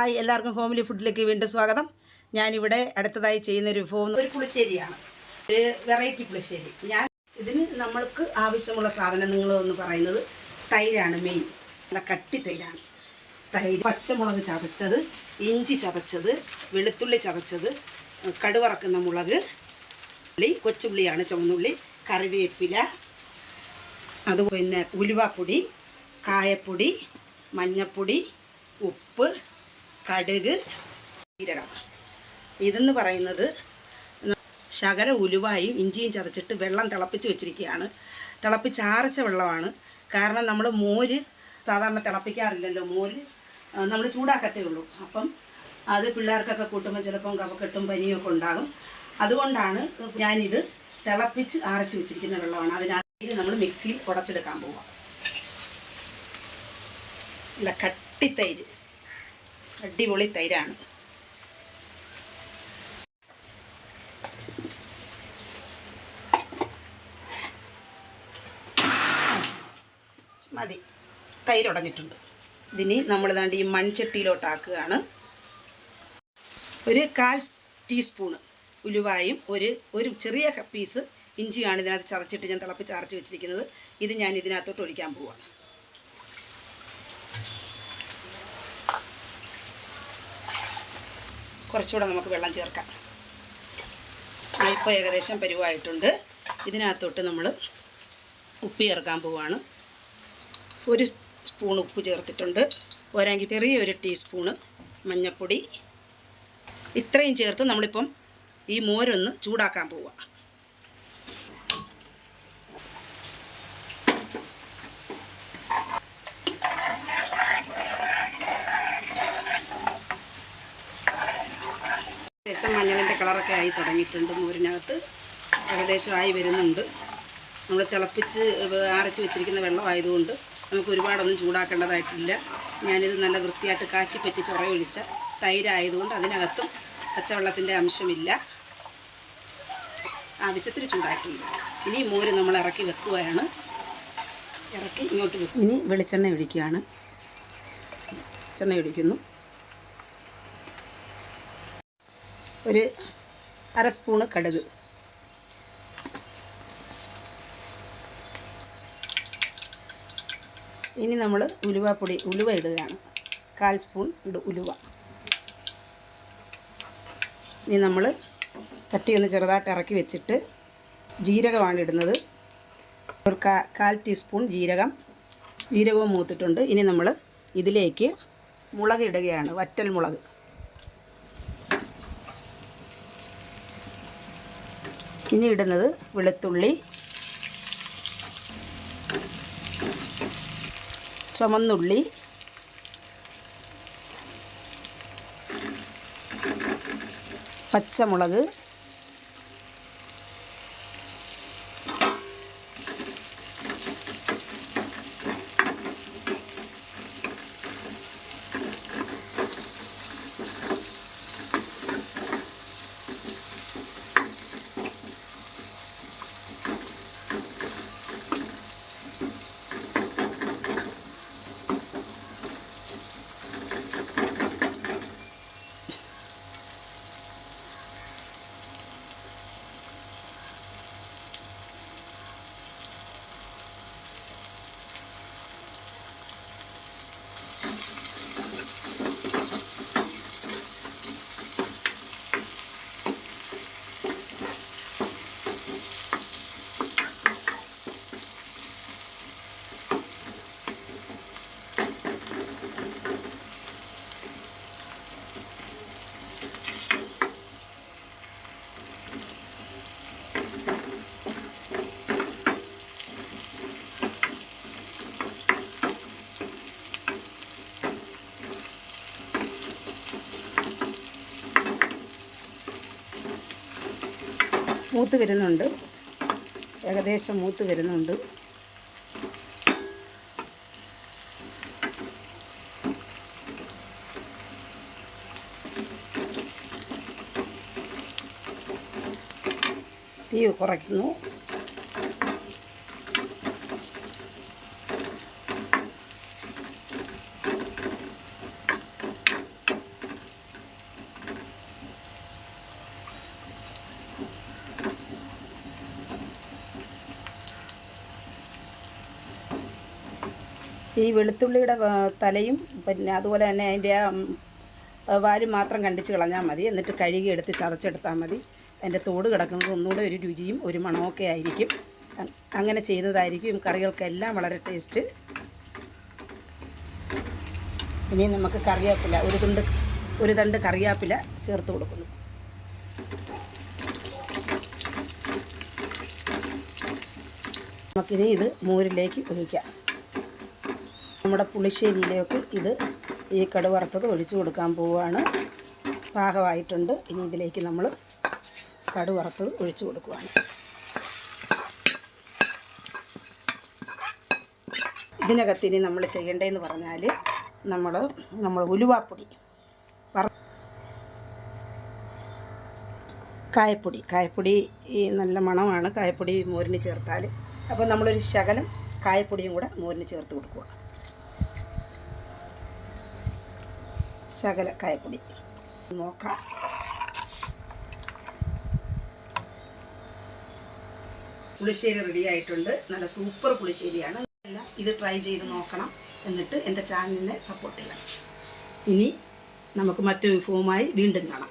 Hi എല്ലാവർക്കും homely ഫുഡിലേക്ക് വീണ്ടും സ്വാഗതം. ഞാനിവിടെ അടുത്തതായി ചെയ്യുന്ന ഒരു വിഭവം ഒരു പുളിശ്ശേരിയാണ്. ഒരു വെറൈറ്റി പുളിശ്ശേരി. ഞാൻ ഇതിന് നമ്മൾക്ക് ആവശ്യമുള്ള സാധനങ്ങൾ എന്ന് പറയുന്നത് തൈരാണ് മെയിൻ നല്ല കട്ടി തൈരാണ്. തൈര് പച്ചമുളക് ചതച്ചത് ഇഞ്ചി ചതച്ചത് വെളുത്തുള്ളി ചതച്ചത് കടുവറക്കുന്ന മുളക് ഉള്ളി കൊച്ചുള്ളിയാണ് ചുവന്നുള്ളി കറിവേപ്പില അതുപോലെ പിന്നെ ഉലുവാപ്പൊടി കായപ്പൊടി മഞ്ഞപ്പൊടി ഉപ്പ് കടുക് ജീരകം. ഇതെന്ന് പറയുന്നത് ശകര ഉലുവായും ഇഞ്ചിയും ചതച്ചിട്ട് വെള്ളം തിളപ്പിച്ച് വെച്ചിരിക്കുകയാണ്. തിളപ്പിച്ചാറച്ച വെള്ളമാണ്. കാരണം നമ്മൾ മോര് സാധാരണ തിളപ്പിക്കാറില്ലല്ലോ മോര്. നമ്മൾ ചൂടാക്കത്തേ ഉള്ളൂ. അപ്പം അത് പിള്ളേർക്കൊക്കെ കൂട്ടുമ്പോൾ ചിലപ്പം കവക്കെട്ടും പനിയും ഒക്കെ ഉണ്ടാകും. അതുകൊണ്ടാണ് ഞാനിത് തിളപ്പിച്ച് അരച്ച് വെച്ചിരിക്കുന്ന വെള്ളമാണ്. അതിനകത്ത് നമ്മൾ മിക്സിയിൽ ഉടച്ചെടുക്കാൻ പോവാം. ഇല്ല കട്ടിത്തൈര്. അടിപൊളി തൈരാണ്. മതി. തൈര് ഇതിന് നമ്മൾ ദാണ്ട് ഈ മൺചട്ടിയിലോട്ടാക്കുകയാണ്. ഒരു കാൽ ടീസ്പൂണ് ഉലുവായും ഒരു ഒരു ചെറിയ പീസ് ഇഞ്ചിയാണ് ഇതിനകത്ത് ചതച്ചിട്ട് ഞാൻ തിളപ്പിച്ച് അരച്ച് വെച്ചിരിക്കുന്നത്. ഇത് ഞാൻ ഇതിനകത്തോട്ട് ഒഴിക്കാൻ പോവാണ്. കുറച്ചുകൂടെ നമുക്ക് വെള്ളം ചേർക്കാം. ഇപ്പോൾ ഏകദേശം പരുവായിട്ടുണ്ട്. ഇതിനകത്തോട്ട് നമ്മൾ ഉപ്പ് ചേർക്കാൻ പോവാണ്. ഒരു സ്പൂൺ ഉപ്പ് ചേർത്തിട്ടുണ്ട്. ഒരാങ്കി ചെറിയൊരു ടീസ്പൂണ് മഞ്ഞൾപ്പൊടി ഇത്രയും ചേർത്ത് നമ്മളിപ്പം ഈ മോരൊന്ന് ചൂടാക്കാൻ പോവുക ഏകദേശം മഞ്ഞളിന്റെ കളറൊക്കെ ആയി തുടങ്ങിയിട്ടുണ്ട് മോരിനകത്ത്. ഏകദേശം ആയി വരുന്നുണ്ട്. നമ്മൾ തിളപ്പിച്ച് അരച്ച് വെച്ചിരിക്കുന്ന വെള്ളമായതുകൊണ്ട് നമുക്ക് ഒരുപാടൊന്നും ചൂടാക്കേണ്ടതായിട്ടില്ല. ഞാനിത് നല്ല വൃത്തിയായിട്ട് കാച്ചി പറ്റി ചൊറയൊഴിച്ച തൈരായതുകൊണ്ട് അതിനകത്തും പച്ചവെള്ളത്തിന്റെ അംശമില്ല. ആവശ്യത്തിന് ചൂടായിട്ടുണ്ട്. ഇനി മോര് നമ്മൾ ഇറക്കി വെക്കുകയാണ്. ഇറക്കി ഇങ്ങോട്ട് വെക്കും. ഇനി വെളിച്ചെണ്ണ ഒഴിക്കുകയാണ്. വെളിച്ചെണ്ണ ഒഴിക്കുന്നു. ഒരു അര സ്പൂണ് കടുക്. ഇനി നമ്മൾ ഉലുവാപ്പൊടി ഉലുവ ഇടുകയാണ്. കാൽ സ്പൂൺ ഇടും ഉലുവ. ഇനി നമ്മൾ തട്ടിയൊന്ന് ചെറുതായിട്ട് ഇറക്കി വെച്ചിട്ട് ജീരകമാണ് ഇടുന്നത്. ഒരു കാ കാൽ ടീസ്പൂൺ ജീരകം. ജീരകവും മൂത്തിട്ടുണ്ട്. ഇനി നമ്മൾ ഇതിലേക്ക് മുളക് ഇടുകയാണ് വറ്റൽ മുളക്. ഇനി ഇടുന്നത് വെളുത്തുള്ളി. ചുമന്നുള്ളി. പച്ചമുളക്. മൂത്ത് വരുന്നുണ്ട്. ഏകദേശം മൂത്ത് വരുന്നുണ്ട്. തീ കുറയ്ക്കുന്നു. ഈ വെളുത്തുള്ളിയുടെ തലയും പിന്നെ അതുപോലെ തന്നെ അതിന്റെ ആ ഉം, മാത്രം കണ്ടിച്ച് കളഞ്ഞാൽ മതി. എന്നിട്ട് കഴുകി എടുത്ത് ചതച്ചെടുത്താൽ മതി. അതിന്റെ തോട് കിടക്കുന്നത് ഒന്നുകൂടെ ഒരു രുചിയും ഒരു മണമൊക്കെ ആയിരിക്കും. അങ്ങനെ ചെയ്യുന്നതായിരിക്കും. കറികൾക്കെല്ലാം വളരെ ടേസ്റ്റ്. ഇനി നമുക്ക് കറിവേപ്പില ഒരു തുണ്ട് ഒരു തണ്ട് കറിവേപ്പില ചേർത്ത് കൊടുക്കുന്നു. നമുക്കിനി ഇത് മോരിലേക്ക് ഒഴിക്കാം. നമ്മുടെ പുളിശ്ശേരിയിലേക്ക് ഇത് ഈ കടുവറുത്തത് ഒഴിച്ചു കൊടുക്കാൻ പോവുകയാണ് പാകമായിട്ടുണ്ട്. ഇനി ഇതിലേക്ക് നമ്മൾ കടുവറുത്തത് ഒഴിച്ചു കൊടുക്കുകയാണ് ഇതിനകത്ത് ഇനി നമ്മൾ ചെയ്യേണ്ടതെന്ന് പറഞ്ഞാൽ നമ്മൾ നമ്മൾ ഉലുവാപ്പൊടി. കായപ്പൊടി. കായപ്പൊടി ഈ നല്ല മണമാണ്. കായപ്പൊടി മോരിന് ചേർത്താൽ അപ്പോൾ നമ്മളൊരു ശകലം കായപ്പൊടിയും കൂടെ മോരിന് ചേർത്ത് കൊടുക്കുക ശകല കായപ്പൊടി നോക്കാം. പുളിശ്ശേരി റെഡി ആയിട്ടുണ്ട്. നല്ല സൂപ്പർ പുളിശ്ശേരിയാണ്. ഇത് ട്രൈ ചെയ്ത് നോക്കണം. എന്നിട്ട് എന്റെ ചാനലിനെ സപ്പോർട്ട് ചെയ്യണം. ഇനി നമുക്ക് മറ്റൊരു വിഭവമായി വീണ്ടും കാണാം.